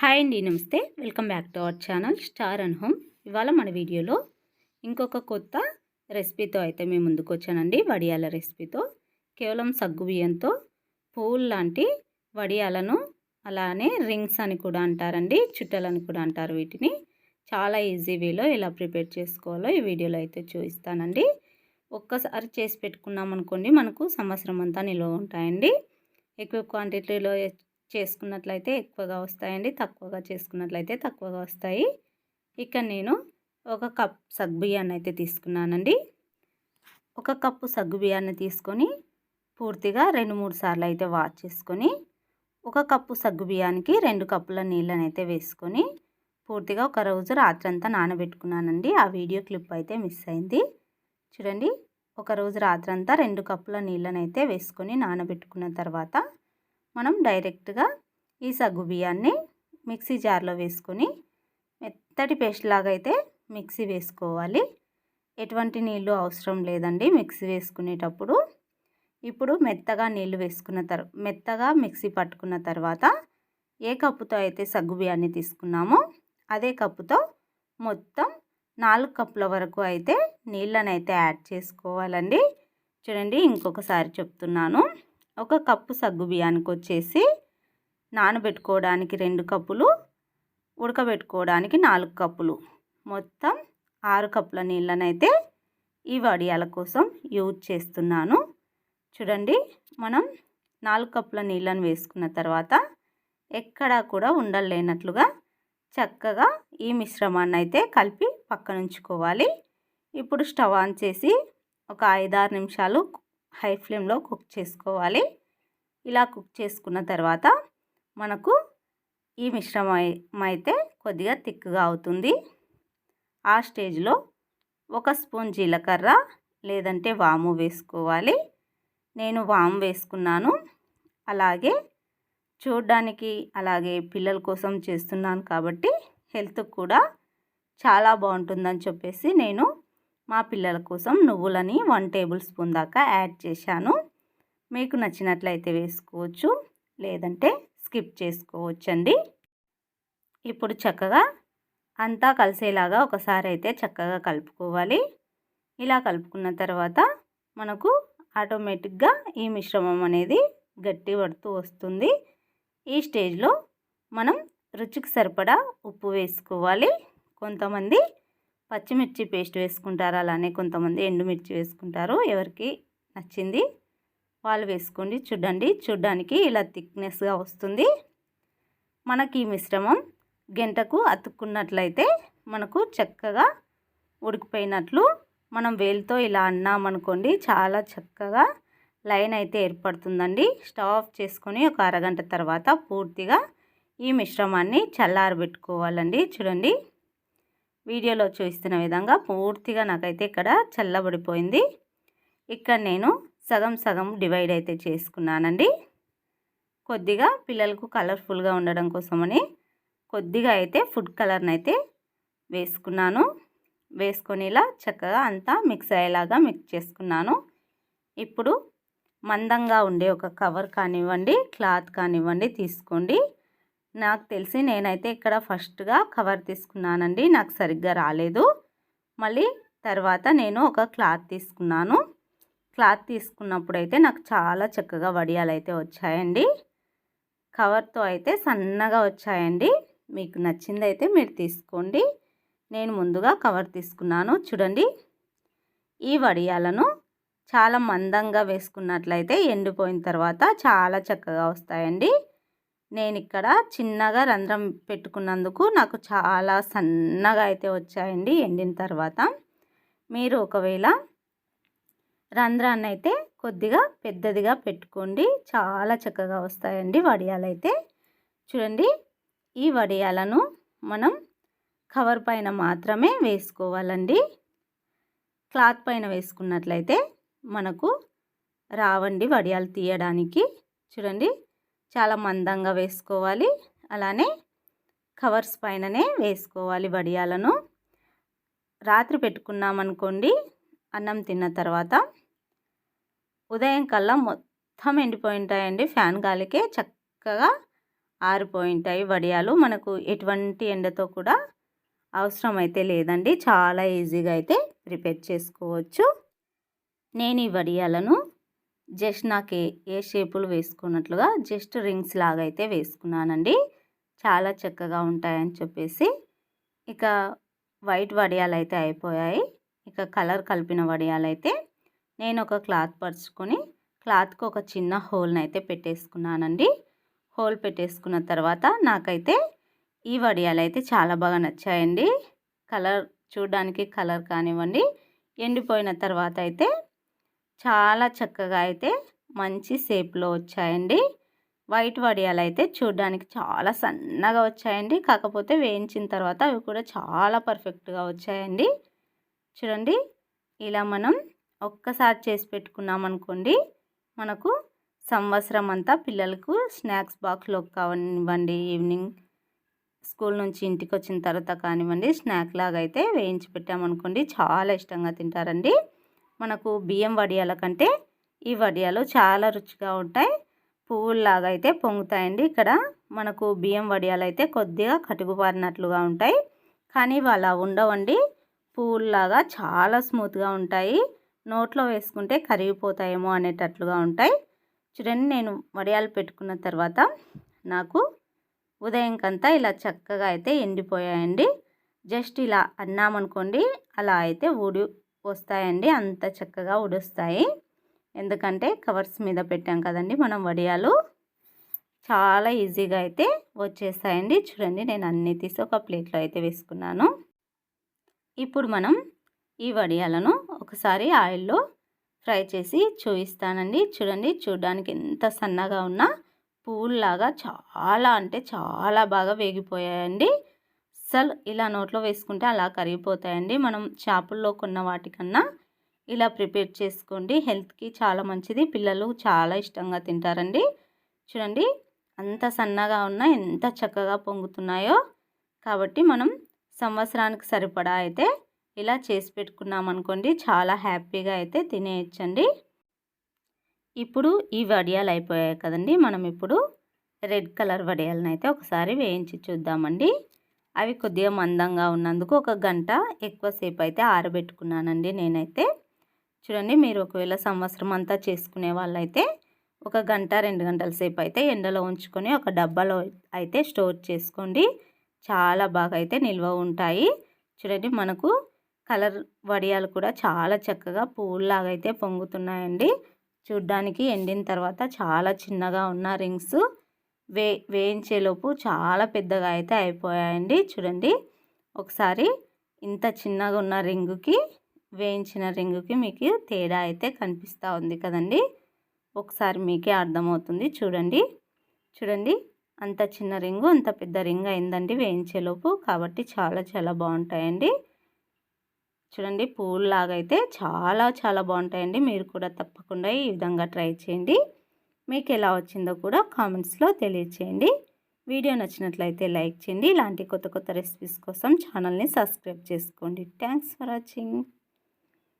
Hi అండి namaste. Welcome back to our channel Star and Home. ఇవాళ మన వీడియోలో ఇంకొక కొత్త రెసిపీతో అయితే మేము ముందుకు వచ్చానండి. వడియాల రెసిపీతో కేవలం సగ్గు బియ్యంతో పూలు లాంటి వడియాలను అలానే రింగ్స్ అని కూడా అంటారండి చుట్టలని కూడా అంటారు వీటిని. చాలా ఈజీ వేలో ఎలా ప్రిపేర్ చేసుకోవాలో ఈ వీడియోలో అయితే చూపిస్తానండి. ఒక్కసారి చేసి పెట్టుకున్నాం అనుకోండి మనకు సంవత్సరం అంతా నిల్వ ఉంటాయండి. ఎక్కువ క్వాంటిటీలో చేసుకున్నట్లయితే ఎక్కువగా వస్తాయండి. తక్కువగా చేసుకున్నట్లయితే తక్కువగా వస్తాయి. ఇక్కడ నేను ఒక కప్ సగ్గుబియ్యాన్ని అయితే తీసుకున్నానండి. ఒక కప్పు సగ్గుబియ్యాన్ని తీసుకొని పూర్తిగా రెండు మూడు సార్లు అయితే వాష్ చేసుకొని ఒక కప్పు సగ్గుబియ్యానికి రెండు కప్పుల నీళ్ళని అయితే వేసుకొని పూర్తిగా ఒక రోజు రాత్రంతా నానబెట్టుకున్నానండి. ఆ వీడియో క్లిప్ అయితే మిస్ అయింది. చూడండి ఒక రోజు రాత్రంతా రెండు కప్పుల నీళ్ళనైతే వేసుకొని నానబెట్టుకున్న తర్వాత మనం డైరెక్ట్గా ఈ సగ్గు బియ్యాన్ని మిక్సీ జార్లో వేసుకొని మెత్తటి పేస్ట్ లాగా అయితే మిక్సీ వేసుకోవాలి. ఎటువంటి నీళ్ళు అవసరం లేదండి మిక్సీ వేసుకునేటప్పుడు. ఇప్పుడు మెత్తగా నీళ్ళు వేసుకున్న తర్ మెత్తగా మిక్సీ పట్టుకున్న తర్వాత ఏ కప్పుతో అయితే సగ్గు బియ్యాన్ని తీసుకున్నామో అదే కప్పుతో మొత్తం నాలుగు కప్పుల వరకు అయితే నీళ్ళనైతే యాడ్ చేసుకోవాలండి. చూడండి ఇంకొకసారి చెప్తున్నాను. ఒక కప్పు సగ్గు బియ్యానికి వచ్చేసి నానబెట్టుకోవడానికి రెండు కప్పులు ఉడకబెట్టుకోవడానికి నాలుగు కప్పులు. మొత్తం ఆరు కప్పుల నీళ్ళనైతే ఈ వడియాల కోసం యూజ్ చేస్తున్నాను. చూడండి మనం నాలుగు కప్పుల నీళ్ళను వేసుకున్న తర్వాత ఎక్కడా కూడా ఉండలేనట్లుగా చక్కగా ఈ మిశ్రమాన్ని అయితే కలిపి పక్కనుంచుకోవాలి. ఇప్పుడు స్టవ్ ఆన్ చేసి ఒక ఐదారు నిమిషాలు హై ఫ్లేమ్లో కుక్ చేసుకోవాలి. ఇలా కుక్ చేసుకున్న తర్వాత మనకు ఈ మిశ్రమం అయితే కొద్దిగా థిక్గా అవుతుంది. ఆ స్టేజ్లో ఒక స్పూన్ జీలకర్ర లేదంటే వాము వేసుకోవాలి. నేను వాము వేసుకున్నాను. అలాగే చూడడానికి అలాగే పిల్లల కోసం చేస్తున్నాను కాబట్టి హెల్త్ కూడా చాలా బాగుంటుందని చెప్పేసి నేను మా పిల్లల కోసం నువ్వులని వన్ టేబుల్ స్పూన్ దాకా యాడ్ చేశాను. మీకు నచ్చినట్లయితే వేసుకోవచ్చు లేదంటే స్కిప్ చేసుకోవచ్చండి. ఇప్పుడు చక్కగా అంతా కలిసేలాగా ఒకసారి అయితే చక్కగా కలుపుకోవాలి. ఇలా కలుపుకున్న తర్వాత మనకు ఆటోమేటిక్గా ఈ మిశ్రమం అనేది గట్టి పడుతూ వస్తుంది. ఈ స్టేజ్లో మనం రుచికి సరిపడా ఉప్పు వేసుకోవాలి. కొంతమంది పచ్చిమిర్చి పేస్ట్ వేసుకుంటారు? అలానే కొంతమంది ఎండుమిర్చి వేసుకుంటారు. ఎవరికి నచ్చింది వాళ్ళు వేసుకోండి. చూడండి. చూడ్డానికి ఇలా థిక్నెస్గా వస్తుంది. మనకి ఈ మిశ్రమం గంటకు అతుక్కున్నట్లయితే మనకు చక్కగా ఉడికిపోయినట్లు మనం వేలుతో ఇలా అన్నామనుకోండి చాలా చక్కగా లైన్ అయితే ఏర్పడుతుందండి. స్టవ్ ఆఫ్ చేసుకొని ఒక అరగంట తర్వాత పూర్తిగా ఈ మిశ్రమాన్ని చల్లారబెట్టుకోవాలండి. చూడండి. వీడియోలో చూస్తున్న విధంగా పూర్తిగా నాకైతే ఇక్కడ చల్లబడిపోయింది. ఇక్కడ నేను సగం సగం డివైడ్ అయితే చేసుకున్నానండి. కొద్దిగా పిల్లలకు కలర్ఫుల్గా ఉండడం కోసమని కొద్దిగా అయితే ఫుడ్ కలర్ని అయితే వేసుకున్నాను. వేసుకొని ఇలా చక్కగా అంతా మిక్స్ అయ్యేలాగా మిక్స్ చేసుకున్నాను. ఇప్పుడు మందంగా ఉండే ఒక కవర్ కానివ్వండి క్లాత్ కానివ్వండి తీసుకోండి. నాకు తెలిసి నేనైతే ఇక్కడ ఫస్ట్గా కవర్ తీసుకున్నానండి. నాకు సరిగ్గా రాలేదు. మళ్ళీ తర్వాత నేను ఒక క్లాత్ తీసుకున్నాను. క్లాత్ తీసుకున్నప్పుడు అయితే నాకు చాలా చక్కగా వడియాలు అయితే వచ్చాయండి. కవర్తో అయితే సన్నగా వచ్చాయండి. మీకు నచ్చింది అయితే మీరు తీసుకోండి. నేను ముందుగా కవర్ తీసుకున్నాను. చూడండి. ఈ వడియాలను చాలా మందంగా వేసుకున్నట్లయితే ఎండిపోయిన తర్వాత చాలా చక్కగా వస్తాయండి. నేను ఇక్కడ చిన్నగా రంధ్రం పెట్టుకున్నందుకు నాకు చాలా సన్నగా అయితే వచ్చాయండి ఎండిన తర్వాత. మీరు ఒకవేళ రంధ్రాన్ని అయితే కొద్దిగా పెద్దదిగా పెట్టుకోండి. చాలా చక్కగా వస్తాయండి వడియాలైతే. చూడండి ఈ వడియాలను మనం కవర్ పైన మాత్రమే వేసుకోవాలండి. క్లాత్ పైన వేసుకున్నట్లయితే మనకు రావండి వడియాలు తీయడానికి. చూడండి చాలా మందంగా వేసుకోవాలి. అలానే కవర్స్ పైననే వేసుకోవాలి వడియాలను. రాత్రి పెట్టుకున్నామనుకోండి అన్నం తిన్న తర్వాత ఉదయం కల్లా మొత్తం ఎండిపోయి ఉంటాయండి ఫ్యాన్ గాలికే. చక్కగా ఆరిపోయింటాయి వడియాలు. మనకు ఎటువంటి ఎండతో కూడా అవసరం అయితే లేదండి. చాలా ఈజీగా అయితే ప్రిపేర్ చేసుకోవచ్చు. నేను ఈ వడియాలను జస్ట్ నాకు ఏ ఏ షేపులు వేసుకున్నట్లుగా జస్ట్ రింగ్స్ లాగా అయితే వేసుకున్నానండి. చాలా చక్కగా ఉంటాయని చెప్పేసి. ఇక వైట్ వడియాలు అయితే అయిపోయాయి. ఇక కలర్ కలిపిన వడియాలు అయితే నేను ఒక క్లాత్ పరుచుకొని క్లాత్కి ఒక చిన్న హోల్ని అయితే పెట్టేసుకున్నానండి. హోల్ పెట్టేసుకున్న తర్వాత నాకైతే ఈ వడియాలు అయితే చాలా బాగా నచ్చాయండి. కలర్ చూడడానికి కలర్ కానివ్వండి ఎండిపోయిన తర్వాత అయితే చాలా చక్కగా అయితే మంచి షేప్లో వచ్చాయండి. వైట్ వడియాలు అయితే చూడడానికి చాలా సన్నగా వచ్చాయండి. కాకపోతే వేయించిన తర్వాత అవి కూడా చాలా పర్ఫెక్ట్గా వచ్చాయండి. చూడండి ఇలా మనం ఒక్కసారి చేసి పెట్టుకున్నాం అనుకోండి మనకు సంవత్సరం అంతా పిల్లలకు స్నాక్స్ బాక్స్లో కానివ్వండి ఈవినింగ్ స్కూల్ నుంచి ఇంటికి వచ్చిన తర్వాత కానివ్వండి స్నాక్ లాగా అయితే వేయించి పెట్టామనుకోండి చాలా ఇష్టంగా తింటారండి. మనకు బియ్యం వడియాల కంటే ఈ వడియాలు చాలా రుచిగా ఉంటాయి. పువ్వుల్లాగా అయితే పొంగుతాయండి. ఇక్కడ మనకు బియ్యం వడియాలు అయితే కొద్దిగా కటుకుపారినట్లుగా ఉంటాయి. కానీ అలా ఉండవండి. పువ్వుల్లాగా చాలా స్మూత్గా ఉంటాయి. నోట్లో వేసుకుంటే కరిగిపోతాయేమో అనేటట్లుగా ఉంటాయి. చూడండి నేను వడియాలు పెట్టుకున్న తర్వాత నాకు ఉదయంకంతా ఇలా చక్కగా అయితే ఎండిపోయాయండి. జస్ట్ ఇలా అన్నామనుకోండి అలా అయితే ఊడి వస్తాయండి. అంత చక్కగా ఉడుస్తాయి. ఎందుకంటే కవర్స్ మీద పెట్టాం కదండి మనం వడియాలు. చాలా ఈజీగా అయితే వచ్చేస్తాయండి. చూడండి నేను అన్నీ తీసి ఒక ప్లేట్లో అయితే వేసుకున్నాను. ఇప్పుడు మనం ఈ వడియాలను ఒకసారి ఆయిల్లో ఫ్రై చేసి చూపిస్తానండి చూడండి చూడడానికి ఎంత సన్నగా ఉన్నా పూల్లాగా చాలా అంటే చాలా బాగా వేగిపోయాయండి. అస్సలు ఇలా నోట్లో వేసుకుంటే అలా కరిగిపోతాయండి. మనం చేపల్లో కొన్న వాటికన్నా ఇలా ప్రిపేర్ చేసుకోండి. హెల్త్కి చాలా మంచిది. పిల్లలు చాలా ఇష్టంగా తింటారండి. చూడండి అంత సన్నగా ఉన్నా ఎంత చక్కగా పొంగుతున్నాయో. కాబట్టి మనం సంవత్సరానికి సరిపడా అయితే ఇలా చేసి పెట్టుకున్నాం అనుకోండి చాలా హ్యాపీగా అయితే తినేయచ్చండి. ఇప్పుడు ఈ వడియాలు అయిపోయాయి కదండి. మనం ఇప్పుడు రెడ్ కలర్ వడియాలను అయితే ఒకసారి వేయించి చూద్దామండి. అవి కొద్దిగా మందంగా ఉన్నందుకు ఒక గంట ఎక్కువసేపు అయితే ఆరబెట్టుకున్నానండి నేనైతే. చూడండి మీరు ఒకవేళ సంవత్సరం అంతా చేసుకునే వాళ్ళైతే ఒక గంట రెండు గంటల సేపు అయితే ఎండలో ఉంచుకొని ఒక డబ్బాలో అయితే స్టోర్ చేసుకోండి. చాలా బాగా అయితే నిల్వ ఉంటాయి. చూడండి మనకు కలర్ వడియాలు కూడా చాలా చక్కగా పూల్లాగా అయితే పొంగుతున్నాయండి. చూడ్డానికి ఎండిన తర్వాత చాలా చిన్నగా ఉన్న రింగ్స్ వే వేయించేలోపు చాలా పెద్దగా అయితే అయిపోయాయండి. చూడండి. ఒకసారి ఇంత చిన్నగా ఉన్న రింగుకి వేయించిన రింగుకి మీకు తేడా అయితే కనిపిస్తూ ఉంది కదండి. ఒకసారి మీకే అర్థమవుతుంది. చూడండి. చూడండి. అంత చిన్న రింగు అంత పెద్ద రింగ్ అయిందండి వేయించేలోపు కాబట్టి చాలా చాలా బాగుంటాయండి. చూడండి. పూల్లాగా అయితే చాలా చాలా బాగుంటాయండి. మీరు కూడా తప్పకుండా ఈ విధంగా ట్రై చేయండి. మీకు ఎలా వచ్చిందో కూడా కామెంట్స్లో తెలియచేయండి. వీడియో నచ్చినట్లయితే లైక్ చేయండి. ఇలాంటి కొత్త కొత్త రెసిపీస్ కోసం ఛానల్ని సబ్స్క్రైబ్ చేసుకోండి. Thanks for watching.